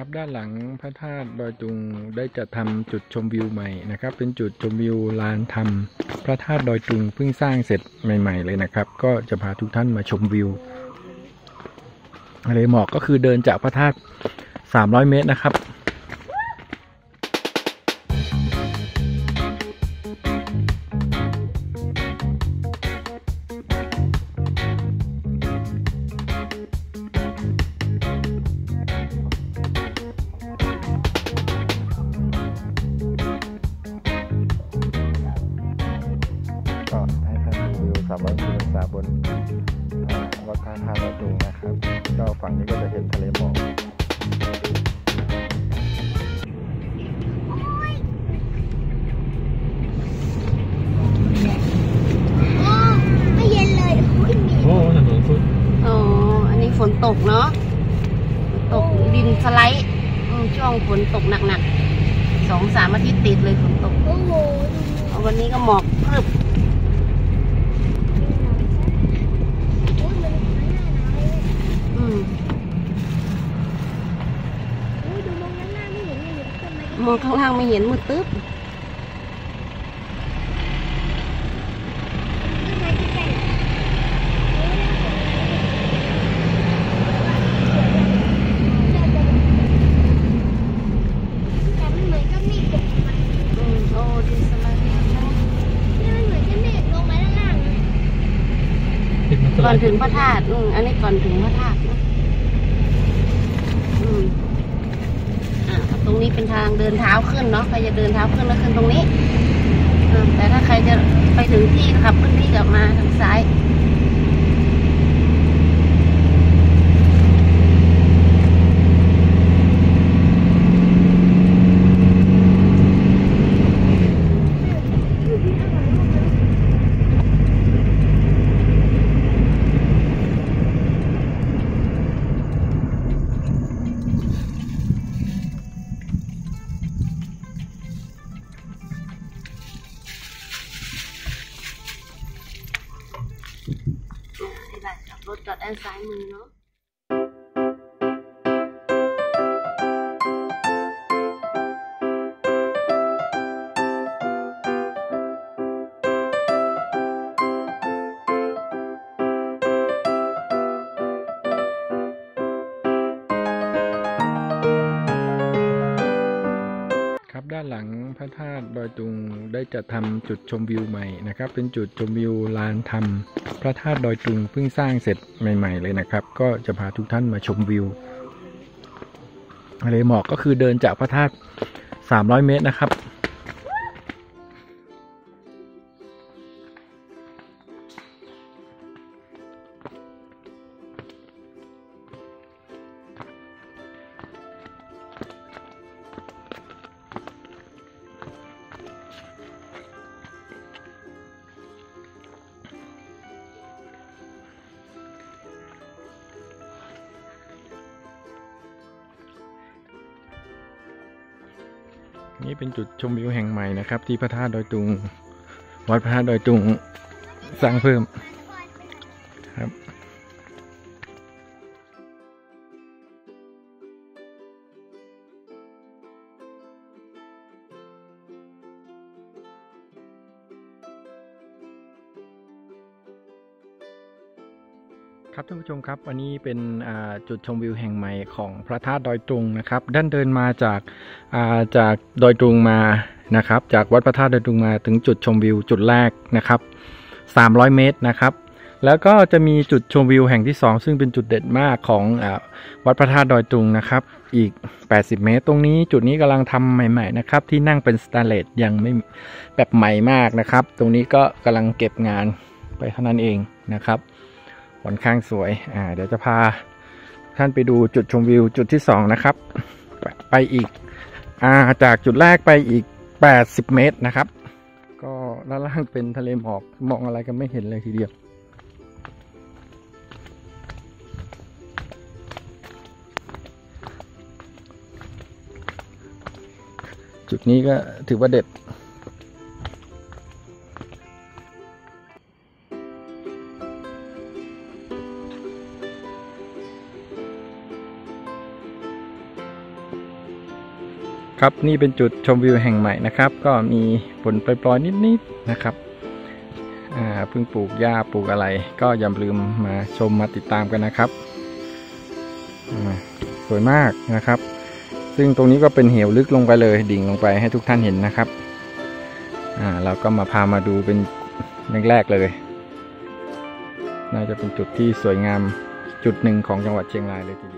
ครับด้านหลังพระธาตุดอยตุงได้จัดทำจุดชมวิวใหม่นะครับ เป็นจุดชมวิวลานธรรมพระธาตุดอยตุงเพิ่งสร้างเสร็จใหม่ ๆ เลยนะครับ ก็จะพาทุกท่านมาชมวิวทะเลหมอกก็คือเดินจากพระธาตุ300 เมตรนะครับ ดูวิว360องศาบนอ่าวัดพระธาตุดอยตุงนะครับ ก็ฝั่งนี้ก็จะเห็นทะเลหมอกโอ้ไม่เย็นเลยโอ้ยมีโอ้ถนนสุดอ๋ออันนี้ฝนตกเนาะฝนตกดินสไลด์อืมช่วงฝนตกหนักๆสองสามอาทิตย์ติดเลยฝนตกโอ้โหวันนี้ก็หมอกพรึบ ดูโอ้ยมันมันน่าหนาวเลย อืม โอ้ยดูมองด้านหน้าไม่เห็นเลยอยู่ต้นไม้มองข้างล่างไม่เห็นมืดตึ๊บต้นไม้ใกล้ๆแต่มันเหมือนกับเมฆตกลงมาอืมโอ้ดินสไลด์นี่มันเหมือนกับเมฆลงมาด้านล่างนะก่อนถึงพระธาตุอืมอันนี้ก่อนถึงพระธาตุนะอืมอ่าตรงนี้ เป็นทางเดินเท้าขึ้นเนาะใครจะเดินเท้าขึ้นก็ขึ้นตรงนี้แต่ถ้าใครจะไปถึงที่ขับขึ้นที่กลับมาทางซ้าย นี่แหละขั ด้านหลังพระธาตุดอยตุงได้จัดทำจุดชมวิวใหม่นะครับ เป็นจุดชมวิวลานธรรมพระธาตุดอยตุงเพิ่งสร้างเสร็จใหม่ ๆ เลยนะครับ ก็จะพาทุกท่านมาชมวิวทะเลหมอกก็คือเดินจากพระธาตุ300 เมตรนะครับ นี่เป็นจุดชมวิวแห่งใหม่นะครับ ที่พระธาตุดอยตุง วัดพระธาตุดอยตุงสร้างเพิ่ม ครับท่านผู้ชมครับวันนี้เป็นจุดชมวิวแห่งใหม่ของพระธาตุดอยตุงนะครับ ด้านเดินมาจากาจากดอยตุงมานะครับ จากวัดพระธาตุดอยตุงมาถึงจุดชมวิวจุดแรกนะครับ 300 เมตรนะครับ แล้วก็จะมีจุดชมวิวแห่งที่ 2 ซึ่งเป็นจุดเด่นมากของอวัดพระธาตุดอยตุงนะครับ อีก 80 เมตร ตรงนี้จุดนี้กำลังทำใหม่ ๆ นะครับ ที่นั่งเป็นสแตนเลสยังไม่แบบใหม่มากนะครับ ตรงนี้ก็กำลังเก็บงานไปเท่านั้นเองนะครับ ค่อนข้างสวยอ่าเดี๋ยวจะพาท่านไปดูจุดชมวิวจุดที่สองนะครับ ไปอีกอ่าจากจุดแรกไปอีก 80 เมตรนะครับ ก็ด้านล่างเป็นทะเลหมอกมองอะไรกันไม่เห็นเลยทีเดียวจุดนี้ก็ถือว่าเด็ด ครับนี่เป็นจุดชมวิวแห่งใหม่นะครับ ก็มีฝนปล่อยๆนิดๆนะครับอ่าเพิ่งปลูกหญ้าปลูกอะไร ก็อย่าลืมมาชมมาติดตามกันนะครับอ่าสวยมากนะครับ ซึ่งตรงนี้ก็เป็นเหวลึกลงไปเลยดิ่งลงไปให้ทุกท่านเห็นนะครับอ่าเราก็มาพามาดูเป็นแรกๆเลย น่าจะเป็นจุดที่สวยงามจุดหนึ่งของจังหวัดเชียงรายเลยทีเดียว